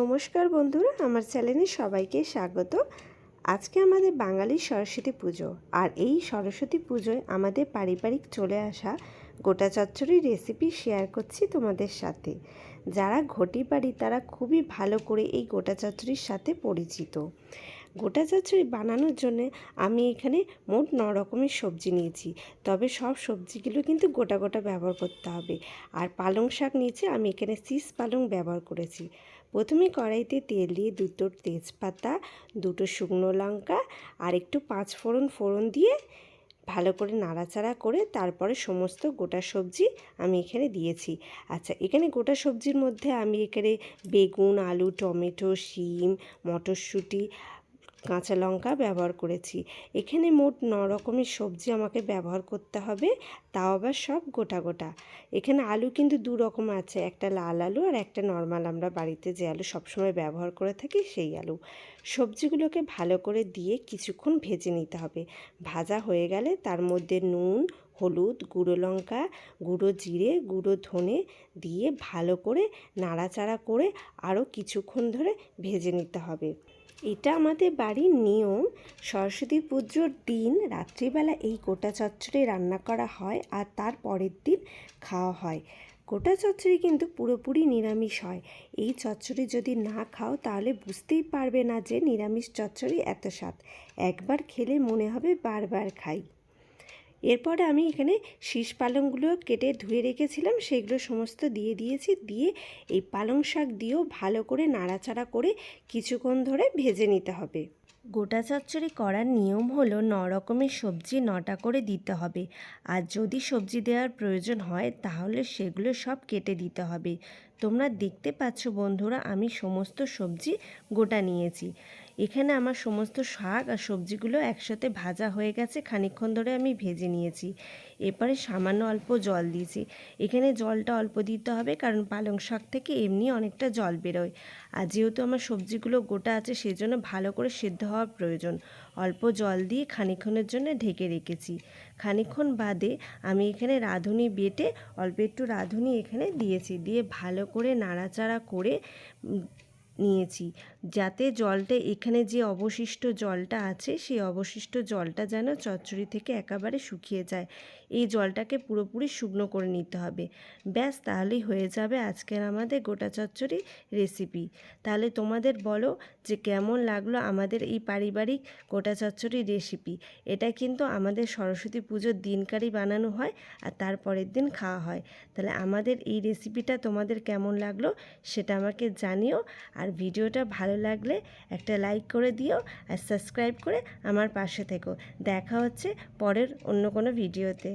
নমস্কার বন্ধুরা, আমার চ্যানেলে সবাইকে স্বাগত। আজকে আমাদের বাঙালির সরস্বতী পুজো, আর এই সরস্বতী পুজোয় আমাদের পারিবারিক চলে আসা গোটা চচ্চড়ির রেসিপি শেয়ার করছি তোমাদের সাথে। যারা ঘটি পারি তারা খুবই ভালো করে এই গোটা চচ্চড়ির সাথে পরিচিত। গোটা চচ্চড়ি বানানোর জন্য আমি এখানে মোট ন রকমের সবজি নিয়েছি, তবে সব সবজিগুলো কিন্তু গোটা গোটা ব্যবহার করতে হবে। আর পালং শাক নিয়েছি, আমি এখানে সিস পালং ব্যবহার করেছি। প্রথমে কড়াইতে তেল দিয়ে দুটো তেজপাতা, দুটো শুকনো লঙ্কা আর একটু পাঁচ ফোড়ন ফোড়ন দিয়ে ভালো করে নাড়াচাড়া করে তারপরে সমস্ত গোটা সবজি আমি এখানে দিয়েছি। আচ্ছা এখানে গোটা সবজির মধ্যে আমি এখানে বেগুন, আলু, টমেটো, শিম, মটরশুঁটি কাঁচা লঙ্কা ব্যবহার করেছি। এখানে মোট ন রকমের সবজি আমাকে ব্যবহার করতে হবে, তাও আবার সব গোটা গোটা। এখানে আলু কিন্তু দু রকম আছে, একটা লাল আলু আর একটা নর্মাল। আমরা বাড়িতে যে আলু সবসময় ব্যবহার করে থাকি সেই আলু। সবজিগুলোকে ভালো করে দিয়ে কিছুক্ষণ ভেজে নিতে হবে। ভাজা হয়ে গেলে তার মধ্যে নুন, হলুদ, গুঁড়ো লঙ্কা, গুঁড়ো জিরে, গুঁড়ো ধনে দিয়ে ভালো করে নাড়াচাড়া করে আরও কিছুক্ষণ ধরে ভেজে নিতে হবে। এটা আমাদের বাড়ির নিয়ম। সরস্বতী পুজোর দিন রাত্রিবেলা এই গোটা চচ্চড়ি রান্না করা হয় আর তার পরের দিন খাওয়া হয়। গোটা চচ্চড়ি কিন্তু পুরোপুরি নিরামিষ হয়। এই চচ্চড়ি যদি না খাও তাহলে বুঝতেই পারবে না যে নিরামিষ চচ্চড়ি এত স্বাদ। একবার খেলে মনে হবে বারবার খাই। এরপরে আমি এখানে শীষ পালংগুলো কেটে ধুয়ে রেখেছিলাম, সেগুলো সমস্ত দিয়ে দিয়েছি, দিয়ে এই পালং শাক দিয়েও ভালো করে নাড়াচাড়া করে কিছুক্ষণ ধরে ভেজে নিতে হবে। গোটা চচ্চড়ি করার নিয়ম হলো ন রকমের সবজি নটা করে দিতে হবে। আর যদি সবজি দেওয়ার প্রয়োজন হয়, তাহলে সেগুলো সব কেটে দিতে হবে। তোমরা দেখতে পাচ্ছ বন্ধুরা, আমি সমস্ত সবজি গোটা নিয়েছি। এখানে আমার সমস্ত শাক আর সবজিগুলো একসাথে ভাজা হয়ে গেছে, খানিকক্ষণ ধরে আমি ভেজে নিয়েছি। এরপরে সামান্য অল্প জল দিয়েছি। এখানে জলটা অল্প দিতে হবে, কারণ পালং শাক থেকে এমনি অনেকটা জল বেরোয়। আর যেহেতু আমার সবজিগুলো গোটা আছে, সেজন্য ভালো করে সেদ্ধ হওয়ার প্রয়োজন। অল্প জল দিয়ে খানিকক্ষণের জন্য ঢেকে রেখেছি। খানিকক্ষণ বাদে আমি এখানে রাঁধুনি বেটে অল্প একটু রাঁধুনি এখানে দিয়েছি। দিয়ে ভালো করে নাড়াচাড়া করে নিয়েছি। যাতে জলটা, এখানে যে অবশিষ্ট জলটা আছে, সেই অবশিষ্ট জলটা যেন চচ্চড়ি থেকে একেবারে শুকিয়ে যায়। এই জলটাকে পুরোপুরি শুকনো করে নিতে হবে। ব্যাস, তাহলেই হয়ে যাবে আজকের আমাদের গোটা চচ্চড়ি রেসিপি তাহলে তোমাদের বলো যে কেমন লাগল আমাদের এই পারিবারিক গোটা চচ্চড়ি রেসিপি এটা কিন্তু আমাদের সরস্বতী পুজোর দিনকারই বানানো হয় আর তারপরের দিন খাওয়া হয়। তাহলে আমাদের এই রেসিপিটা তোমাদের কেমন লাগল সেটা আমাকে জানিও। আর ভিডিওটা ভালো লাগলে একটা লাইক করে দিও আর সাবস্ক্রাইব করে আমার পাশে থেকো। দেখা হচ্ছে পরের অন্য কোনো ভিডিওতে।